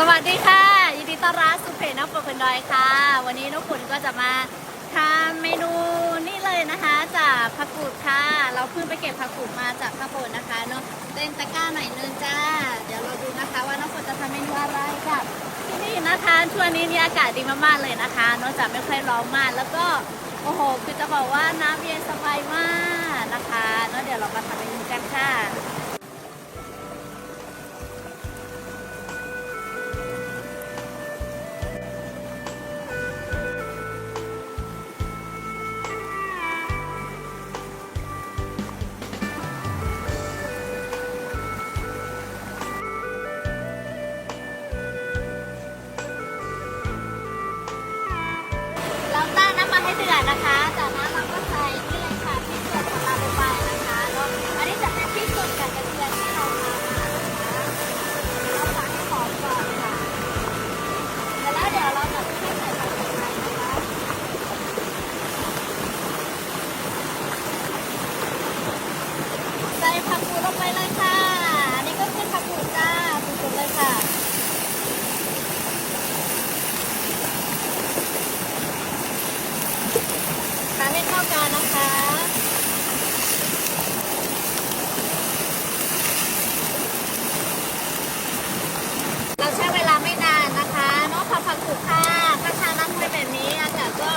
สวัสดีค่ะ ยินดีต้อนรับสู่เพน้องฝนคนดอยค่ะ วันนี้น้องฝนก็จะมาทำเมนูนี่เลยนะคะจากผักกูดค่ะ เราเพิ่งไปเก็บผักกูดมาจากข้างบนนะคะเนาะเต้นตะกร้าหน่อยนึงจ้า เดี๋ยวเราดูนะคะว่าน้องฝนจะทำเมนูอะไรกับที่นี่นะคะช่วงนี้นี่อากาศดีมากๆเลยนะคะนอกจากไม่ค่อยร้อนมากแล้วก็โอ้โหคือจะบอกว่าน้ำเย็นสบายมากนะคะเนาะเดี๋ยวเรามาทำเมนูกันค่ะ เดือดนะคะ จากนั้นเราก็ใส่นี่เลยค่ะพริกสดของเราลงไปนะคะแล้วอันนี้จะเป็นพริกสดกับกระเทียมที่เราทำมานะคะเราผัดให้หอมก่อนค่ะเสร็จแล้วเดี๋ยวเราจะให้ใส่ผักชีไปนะคะใส่ผักกูดลงไปเลยค่ะ อันนี้ก็คือผักกูดจ้าสุดๆเลยค่ะ ทานให้เข้ากันนะคะเราใช้เวลาไม่นานนะคะเนอกผักผักถูกค่ะถ้าทาน้ำห้วยแบบนี้อากาศก็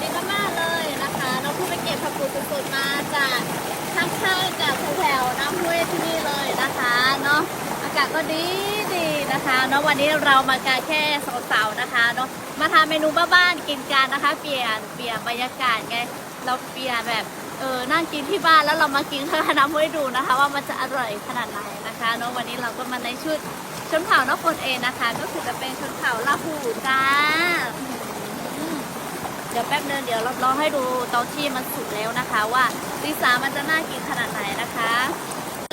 ดีมากๆเลยนะคะ เราเพิ่งไปเก็บผักกูดสดๆมาจากข้างๆจากแถวๆน้ำห้วยที่นี่เลยนะคะเนาะอากาศก็ดีดีนะคะเนาะวันนี้เรามากันแค่สาวๆนะคะเนาะมาทำเมนูบ้านๆกินกันนะคะ เปลี่ยนเปลี่ยนบรรยากาศไง เราเปียแบบ เออนั่งกินที่บ้านแล้วเรามากินข้าวน้ำห้วยดูนะคะ ว่ามันจะอร่อยขนาดไหนนะคะเนาะวันนี้เราก็มาในชุดชนเผ่านอกคนเองนะคะ ก็คือจะเป็นชนเผ่าลาหูจ้าเดี๋ยวแป๊บนึงเดี๋ยวเราลองให้ดูตอนที่มันสุกแล้วนะคะว่าลิซ่ามันจะน่ากินขนาดไหนนะคะ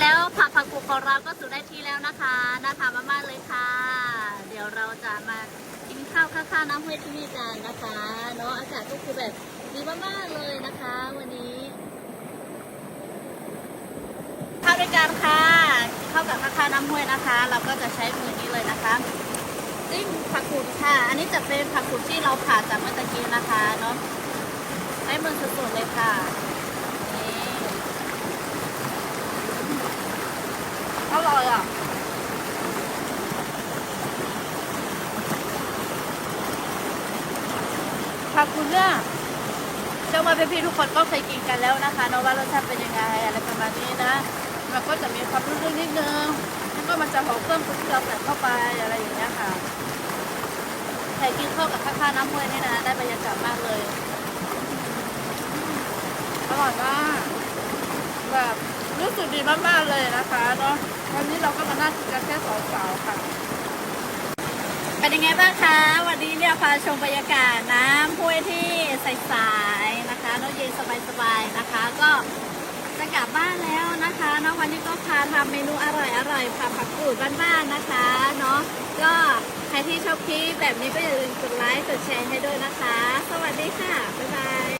แล้วผักผักกุของเราก็สุกได้ที่แล้วนะคะน่าทานมากๆเลยค่ะ เดี๋ยวเราจะมากินข้าวข้าวน้ำห้วยที่นี่กันนะคะเนาะอากาศก็คือแบบ ดีมากๆเลยนะคะ วันนี้ข้าวด้วยกันค่ะเข้ากับข้าวน้ำห้วยนะคะ เราก็จะใช้มือนี้เลยนะคะจิ้มผักกุดค่ะ อันนี้จะเป็นผักกุดที่เราผ่าจากเมื่อตะกี้นะคะเนาะใช้มือสุดๆเลยค่ะนี่อร่อยอะค่ะคุณเนี่ย เชื่อว่าพี่ๆทุกคนก็เคยกินกันแล้วนะคะเนอะว่ารสชาติเป็นยังไงอะไรประมาณนี้นะมันก็จะมีความรุ่นๆนิดนึงแล้วก็มันจะหอมเครื่องปรุงที่เราใส่เข้าไปอะไรอย่างเงี้ยค่ะใครกินเข้ากับข้าวๆน้ำห้วยนี่นะได้บรรยากาศมากเลยอร่อยมากแบบรู้สึกดีมากๆเลยนะคะเนาะวันนี้เราก็มานั่งกินกันแค่สองสาวค่ะ เป็นยังไงบ้างคะ วันนี้เนี่ยพาชมบรรยากาศน้ำห้วยที่ใสๆนะคะน้องเย็นสบายๆนะคะ ก็จะกลับบ้านแล้วนะคะน้องวันนี้ก็พาทำเมนูอร่อยๆผักผักกูดบ้านๆนะคะเนาะก็ใครที่ชอบคลิปแบบนี้ก็อย่าลืมกดไลค์กดแชร์ให้ด้วยนะคะ สวัสดีค่ะ บ๊ายบาย